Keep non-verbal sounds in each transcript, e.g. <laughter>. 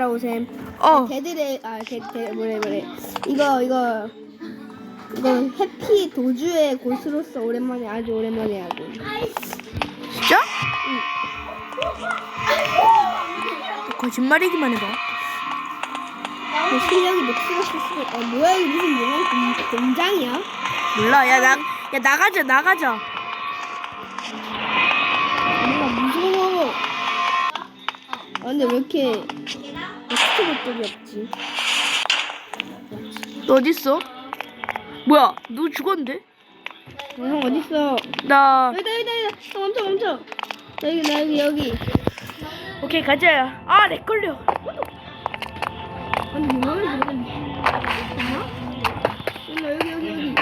따라오셈. 어. 개들의 아, 개, 개 뭐래 뭐래. 이거 이거 이거 해피 도주의 곳으로서 오랜만에 아주 오랜만에 하고. 진짜? 거짓말이기만 해봐. 그 실력이 녹슬었을 수도. 어 뭐야 이거 무슨 공장이야? 몰라. 야, 나, 야, 나가자, 나가자. 아 근데 왜 이렇게 스티브 쪽이 없지? 너 어딨어? 뭐야, 너 죽었는데? 어, 형 어딨어? 나, 여기다 여기다 여기다. 형 멈춰 멈춰. 여기 나 여기 여기. 오케이, 가자. 아, 렉 걸려. 아니 들어갔네. 잠깐만. 여기 여기 여기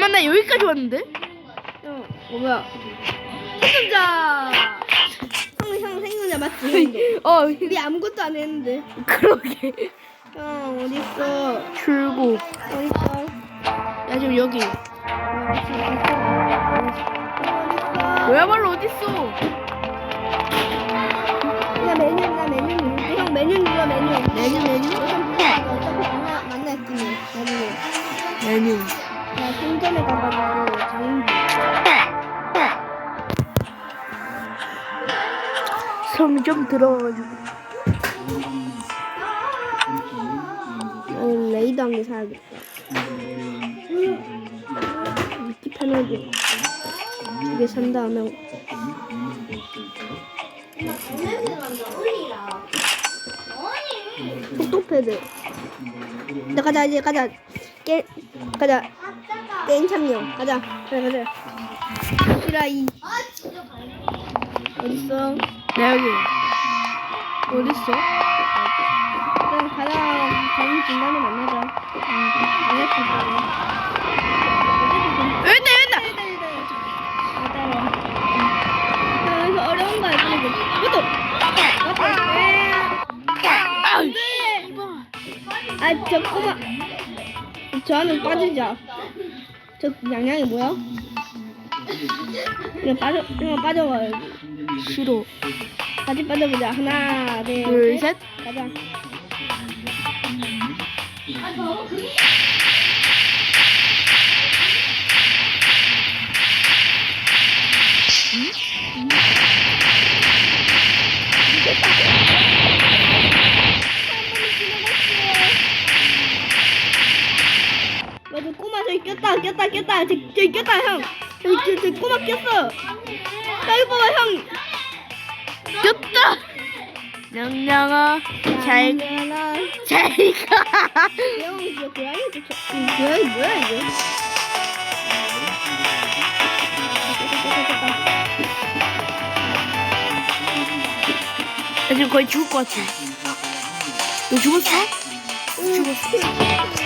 잠만, 나 여기까지 왔는데? 형, 어 뭐야? 생존자. 형, 형 생존자 맞지? 어, 우리 아무것도 안 했는데. 그러게. 형 어디 있어? 출구. 어디 있어? 야, 지금 여기. 어, 지금 어디 있어? 야 메뉴 나 메뉴. 형 메뉴 눌러 메뉴. 메뉴, 메뉴? 어차피 만나 만나 있으니 나중에. 메뉴. 좀 들어가가지고. 어, 레이더 한 개 사야겠다. 미끼 패널도 두개 산 다음에 속도 패드. 나 가자 이제 가자. 게 가자. 게임 참여. 가자. 그래 가자. 시라이. 어딨어? 나 여기. 어딨어? 그럼 가자. 다음 중간에 만나자. 응. 여기 있다, 여기 있다! 여기서 어려운 거 알고 이것도 아우, 아저 꼬마 저 안에 빠지자 저 양양이 뭐야? 그냥 빠져 그냥 빠져봐 싫어. 같이 빠져보자. 하나 둘, 둘 셋. 가자. 맞아 꼬마 저기 꼈다 꼈다 꼈다. 저기, 저기 꼈다 형. 저기 저, 저 꼬마 꼈어. 여기 봐봐 형! 냥냥아, 잘, 잘 가. 형 이거 고양이 고양이 뭐야 이거 나 지금 거의 죽을 것 같아. 너 죽었어? 죽었어.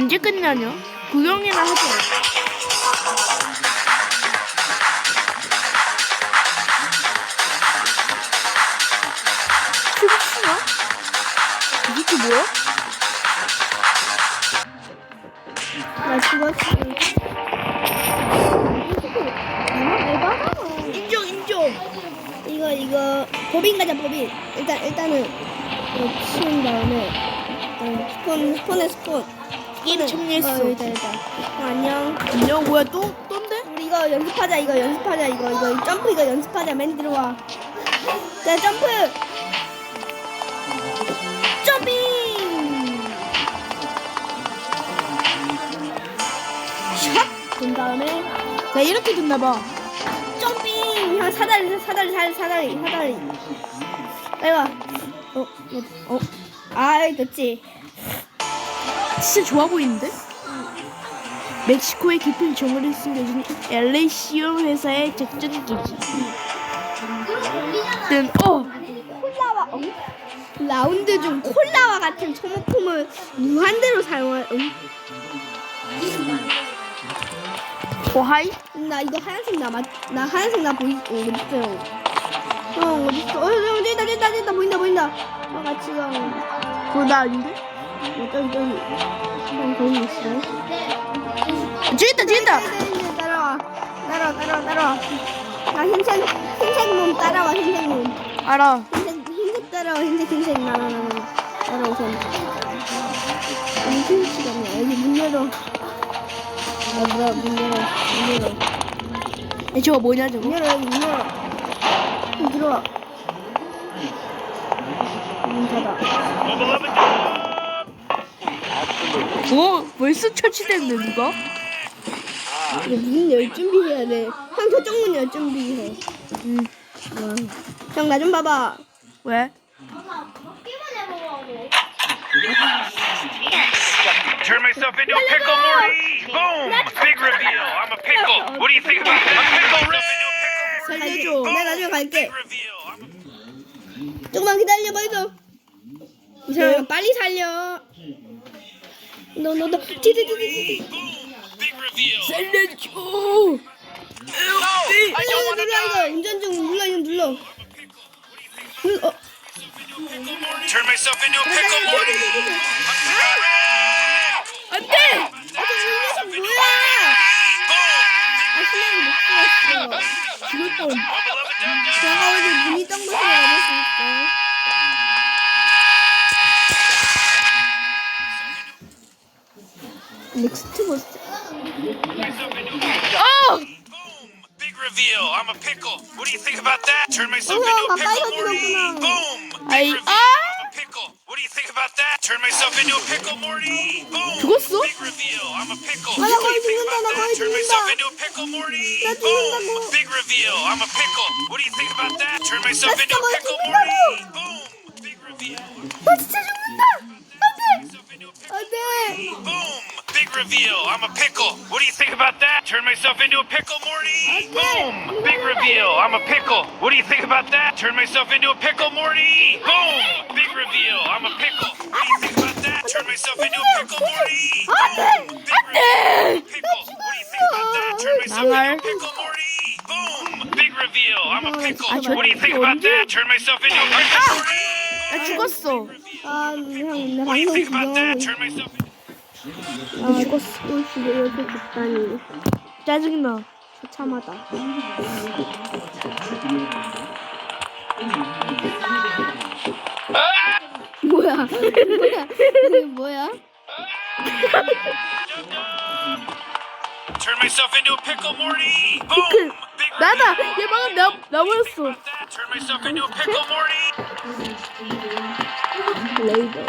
언제 끝나냐? 구경이나 하자. 춤추나? 이게 뭐야? 나 죽었어 인정, 인정. 이거 이거 법인 가자 법인 일단 일단은 이거 치운 다음에 스폰 스폰에 스폰. 게임 참여했어. 어, 여기다 여기다. 어, 안녕. 안녕 뭐야 또 떤데? 우리 이거 연습하자 이거 연습하자 이거 이거 점프 이거 연습하자 맨 들어와. 자 점프. 점핑. 샷. 그 다음에 나 이렇게 됐나 봐. 점핑. 형 사다리 사다리 사다리 사다리 사다리. 빨리 와. 어, 어, 어. 아 여기 됐지. 진짜 좋아 보이는데? 멕시코의 깊은 정글에 숨겨진 엘레시움 회사의 작전기지. 는 어. 콜라와 어? 라운드 중 콜라와 같은 소모품을 무한대로 사용할 응? 오하이? 나 이거 하얀색 남았 나 하얀색 나 보이 어 어딨어요 어 어딨어 어 저기 저기다 저기다 저기다 보인다 보인다 어 같이 가 어, 그거 나 아닌데? 저기 저기 형 거기 있어 저기 있다 저기 있다. 네, 따라와 따라와 따라와 따라와. 나 흰색 흰색 몸 따라와 흰색 몸 알아. 흰색 흰색 따라와 흰색 흰색 나나나 따라오세요 무슨 시간이야. 여기 문 열어. 아 뭐야 문 열어 문 열어. 야, 저거 뭐냐 저거? 문 열어 여기 문 열어. 문 들어와. 문 닫아 어? 벌써 처치됐네 누가? 이거 문열 준비해야 돼 형 저쪽 문 열 준비해 응. 형 나 좀 봐봐 왜? Turn myself into a pickle, Morty! Boom! Big reveal. I'm a pickle. What do you think about that? A pickle myself into a pickle. 살려줘. 내가 나중에 갈게 Big reveal. I'm a 조금만 기다려 봐줘 이 사람 빨리 살려 디디디디디. 살려줘. No! I don't want to 눌러 이거. 운전 중 눌러 이거 눌러 눌러 어. Turn myself into a pickle! 안돼. 아, 저 녀석 뭐야? 아, 신랑이 못 들었어. 죽을 뻔. 제가 어제 얻을 수 있어. 넥 스트 보스. 어! Boom! Big reveal. I'm a pickle. What do you think about that? Turn myself Oh, into a 가까이서 pickle, Morty! 들었구나. Boom! 아이 Big reveal. 아! I'm a pickle. What do you think about that? Turn myself into a pickle, Morty! Boom! 죽었어? Big reveal. I'm a pickle. 아, 나 What do 거의 you think 죽는다, about 나 that? 거의 Turn myself 죽는다. into a pickle, Morty! 나 Boom! 죽는다고. Big reveal. I'm a pickle. What do you think about that? Turn myself 나 into a 거의 pickle, 죽는다고. Morty! Boom! Big reveal. 나 진짜 죽는다. 안돼. 안돼. Boom! Big reveal. I'm a pickle. What do you think about that? Turn myself into a pickle, Morty. Boom! Big reveal. I'm a pickle. What do you think about that? Turn myself into a pickle, Morty. Boom! Big reveal. I'm a pickle. What do you think about that? Turn myself into a pickle, Morty. Boom! Big reveal. Pickle. What do you think about that? Turn myself into a pickle, Morty. Boom! Big reveal. I'm a pickle. 아, What do you think about that? Turn myself into a pickle, Morty. 나 죽었어. 아, 형, 나 What do you 방송 아, 죽었어. 이렇게 죽다니. 짜증나. 처참하다. 뭐야? 뭐야? 이게 뭐야? Turn myself into a pickle, Morty. Boom! Big 나다. 얘 방금 나 나버렸어. Turn myself into a pickle, Morty. 레이더.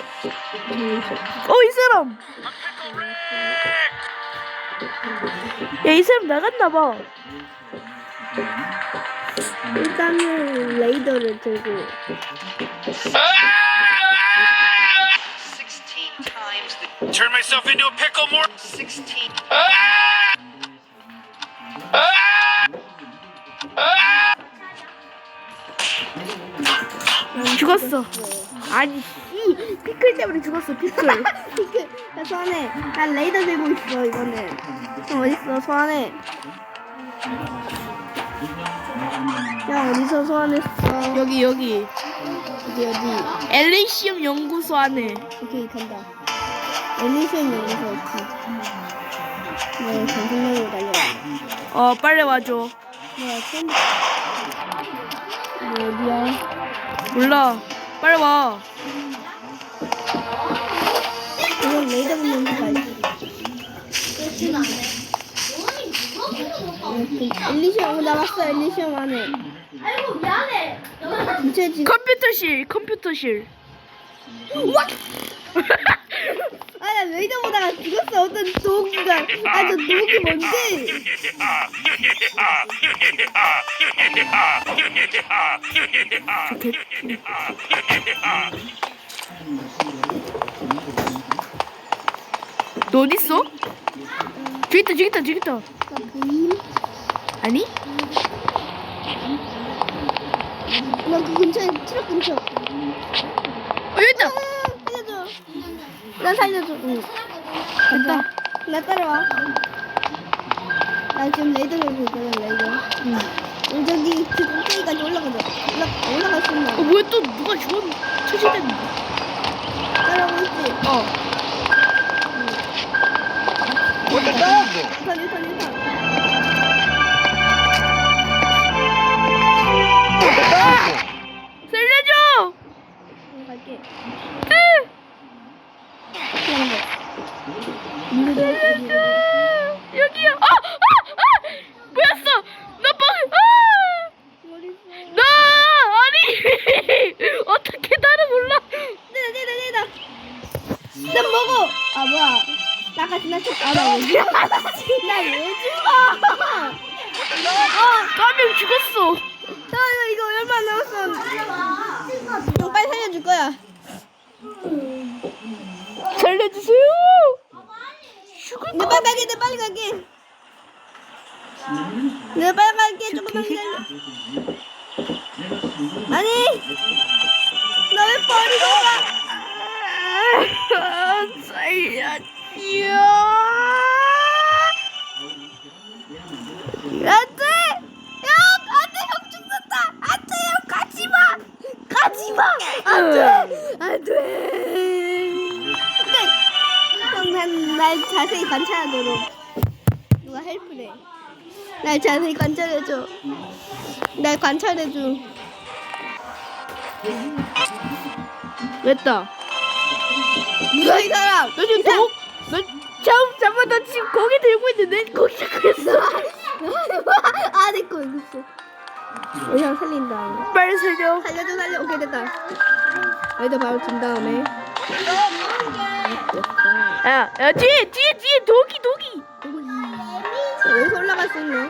어 이 사람. 야 이 사람 나갔나 봐. 일단은 레이더를 들고. 16 times the Turn myself into a pickle, Morty. 16 죽었어. 아니 이 피클 때문에 죽었어 피클. <laughs> 피크. 나 소환해. 난 레이더 들고 있어 이거는. 형 어딨어 소환해. 형 어디서 소환했어? 여기 여기 어디 어디? 엘리시움 연구소 안에. 오케이 간다. 애니션 연구소 있지. 네 전생력으로 달려. 어 빨리 와줘. 네 처음. 뭐 어디야? 몰라. 빨리 와. 이건 레이더 붙는 거 알지? 남았어 엘리시엄 안에 아이고 미안해 미쳐지 컴퓨터실 컴퓨터실 아나 레이더 보다가 죽었어 어떤 도끼가 아저 도끼 뭔데? 저개 너 어디 있어? 저기 있다 저기 있다 저기 있다. 아니? 나그 근처에 트럭 근처 어 여기 있다. 아, 살려줘 나 살려줘 응. 됐다 나 따라와 나 지금 레이더 걸고 있거든 레이더 응 저기 그 꼭대기까지 올라가자 올라, 올라갈 수 있나 어 뭐야 또 누가 죽었 처치됐는데? 따라오고 있지 어. 유탄 유탄 유탄 살려줘. 응, 갈게 물도 여기야. 아! 아! 나 쳤.. 아나 왜 죽어 나왜 죽어 아 까면 죽었어. 나 이거 얼마 남았어 형 빨리 살려줄 거야 살려주세요. 내 빨리 갈게 내 빨리 갈게 내 빨리 갈게 조금만 기다려 아니 나 왜 버리고 가 살려주 가지 마 안 돼! 안 돼! 형난 날 자세히 관찰하도록. 누가 헬프래? 날 자세히 관찰해줘. 날 관찰해줘. 됐다. 누가 이 사람? 너 지금 도, 너 잠, 잠깐 나 지금 고기 들고 있는데? 고기 잡고 있어. 아, 내거 이거 있어. 그냥 살린다. 빨리 살려. 살려줘, 살려. 오케이, 됐다. 여기다 바로 준 다음에. 야, 야 뒤에 뒤에 뒤에 도기 도기. 여기서 올라갈 수 있네.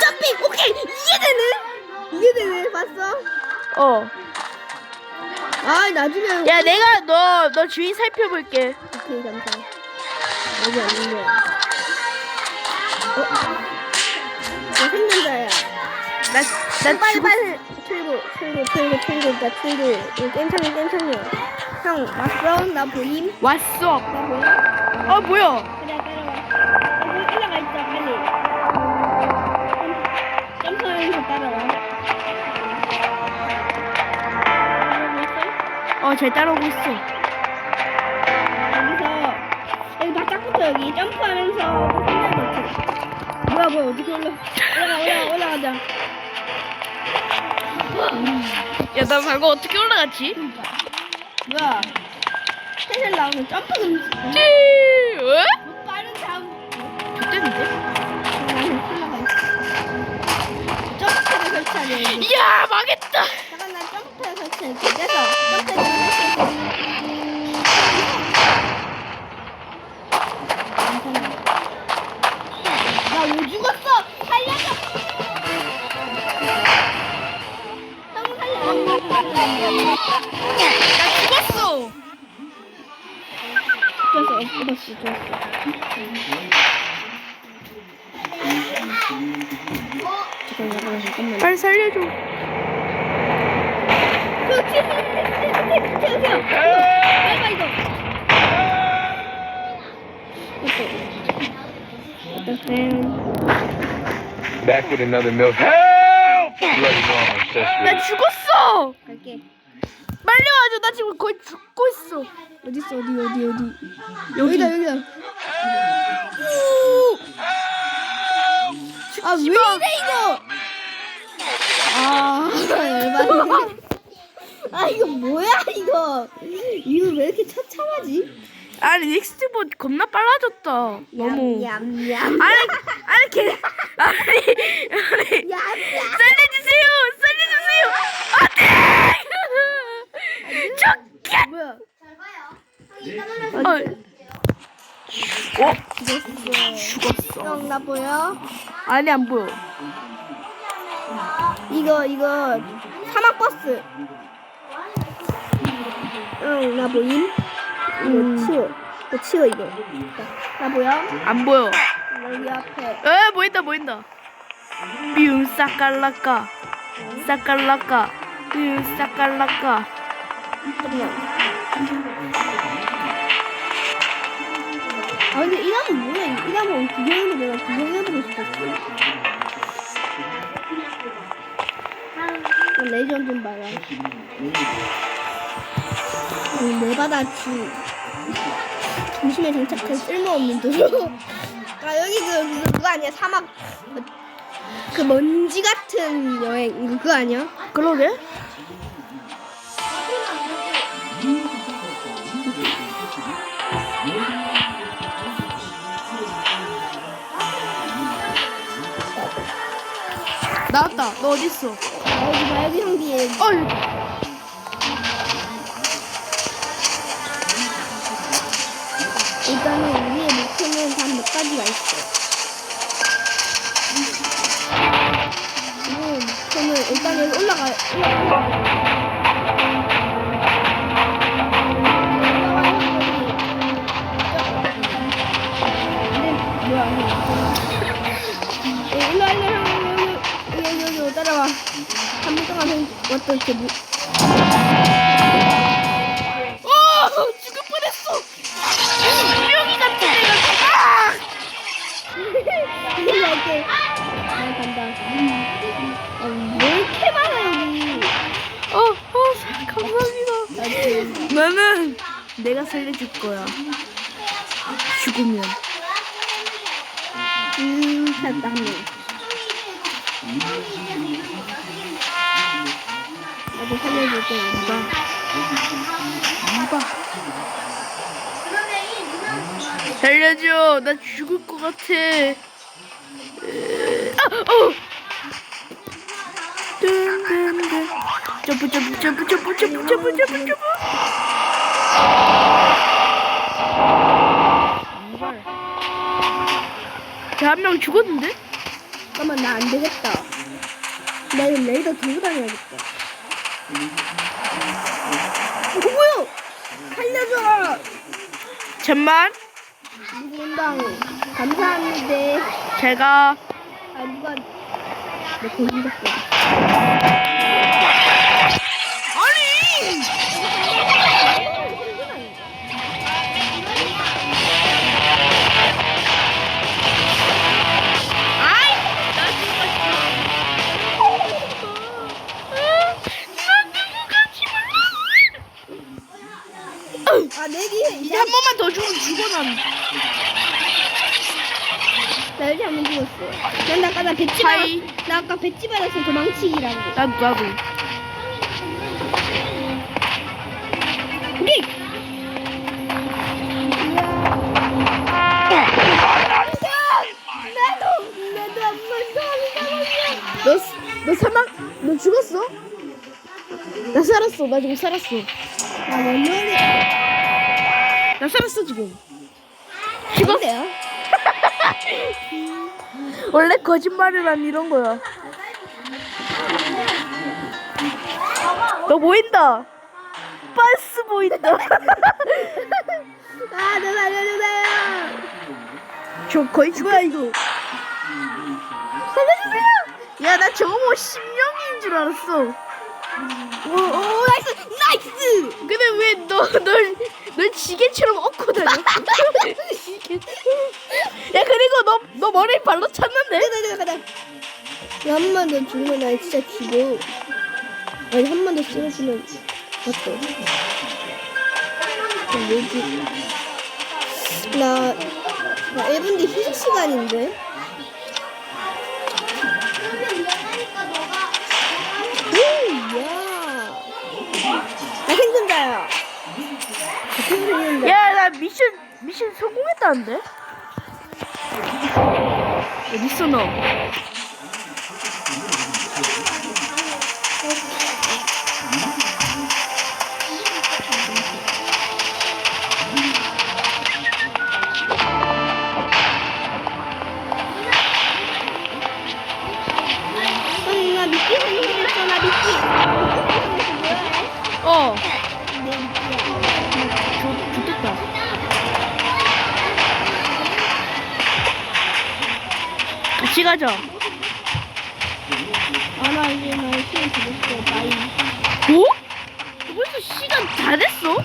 점핑! 오케이! 이게 되네! 이게 되네, 봤어? 어. 아, 나중에. 야 내가 너 너 주위 살펴볼게. 오케이, 감사. 여기 아닌데. 어? 나 생존자야. 나 나 빨리, 빨리. 출구, 출구, 출구, 출구, 나 출구. 이거 깽창이, 깽창이. 형, 왔어? 나 보임? 왔어. 나 보임? 어 뭐야? 그래 따라와 여기 올라가 있자 빨리 점- 점프하면서 따라와 따라오고 있어? 어잘 따라오고 있어. 여기서 여기 바짝부터 여기 점프하면서 뭐야 뭐야 어떻게 올라 올라가 올라가 올라가자 야나 방금 어떻게 올라갔지? 뭐야 텐션 나오면 점프 좀 찌. 왜? 빠른 다음 있어 점프를 설치하려 해 이야 망했다. 잠깐 나 점프를 설치할게 됐어 점프를 나 죽었어. 죽었어, 죽었어, 죽었어. 잠깐, 잠깐, 잠깐만. 빨리 살려줘. 그, 튀어, 튀어, 튀어, 튀어, 튀어. 빨리 이거. 어떡해. Back with another milk. Help! Bloody mama, accessory. 나 죽었어. 갈게. 빨리 와줘. 나 지금 거의 죽고 있어. 어디 있어? 어디 어디 어디? 여기다 여기다. 아 왜 이래 이거? 아 <laughs> 열받네. 아 이거 뭐야 이거? 이거 왜 이렇게 처참하지? 아니 닉스트보 겁나 빨라졌다. 너무. 냠냠. 아니 아니 걔 아니 아니 냠냠. 살려주세요 살려주세요 안돼 저개 뭐야? 어? 어? 죽었어 형, 나 보여? 아니 안 보여 이거, 이거, 사막 버스. 응, 나 보임? 이거 치워. 이거 치워, 이거. 자, 나 보여? 안 보여 여기 앞에. 에 보인다 보인다 삐움 싸깔라까 싸깔라까 삐움 싸깔라까 잠깐만. 아, 근데 이 나무 뭐야? 이 나무 구경해보고 내가 구경해보고 싶었어. 어, 레전 좀 봐라. 음, 네바다 주. 중심에 장착된 쓸모없는 도로. <laughs> 아, 여기 그, 그, 그거 아니야? 사막. 그 먼지 같은 여행. 그거 아니야? 그러게 나왔다 너 어딨어 아, 여기 봐, 여기 형 뒤에. 어 여기. 일단은 우리의 목표는 단 몇 가지가 있어. 우리의 목표는 일단 여기 올라가, 올라가. 뭐야, 형. 일로 와, 일로 와, 따라와. 3분 동안 형 왔던 그 무, 어 죽을 뻔했어 명이 같은 애가 아! 이렇게 잘 간다. 어, 왜 이렇게 많아 여기? 어, 어, 감사합니다. 나는 내가 살려줄 거야. 죽으면. 음, 한 명. 나도 살려줄 거야. 누가? 누가? 살려줘. 나 죽을 것 같아. 에, 아, 어. 든든든. 점프 점프 점프 점프 점프 점프 점프 점프. 한명 죽었는데? 잠깐만 나 안 되겠다. 나 이거 레이더 들고 다녀야겠다. 어, 뭐야? 살려줘! 잠만. 누군당 감사합니다. 제가 아 누가 내 거기 갔어. 죽었어. 난 아까 나 배치. 하이. 나 아까 배치 받았어 도망치기라고. 나도 나도. 오케이. 나도 나도 한 번도 안 너, 너 사망, 너 죽었어? 나 살았어. 나 지금 살았어. 아 원년이 나 살았어, 지금. 죽었어요? 원래 거짓말이란 이런 거야. 너 보인다. 빤스 보인다. 아, 나 살려주세요. 저 거의 죽어야 이거. 살려주세요. 야, 나 저거 뭐 심령인 줄 알았어. 오, 오, 나이스, 나이스. 근데 왜 너, 널, 널 지게처럼 얻고 다녀? 야, 그리고 너, 너 머리 발로 찼는데? 한 번더 죽으면 나 진짜 죽어. 아니, 한 번 더 쓰러지면 맞다. 나, 나 1분 뒤 휴식 시간인데? 미션 성공했다는데? 어디 있어 너? 어. 내 미끼야. 같이 가자. 아, 나 이제 나 시간 되겠어, 바이. 뭐? 벌써 시간 다 됐어?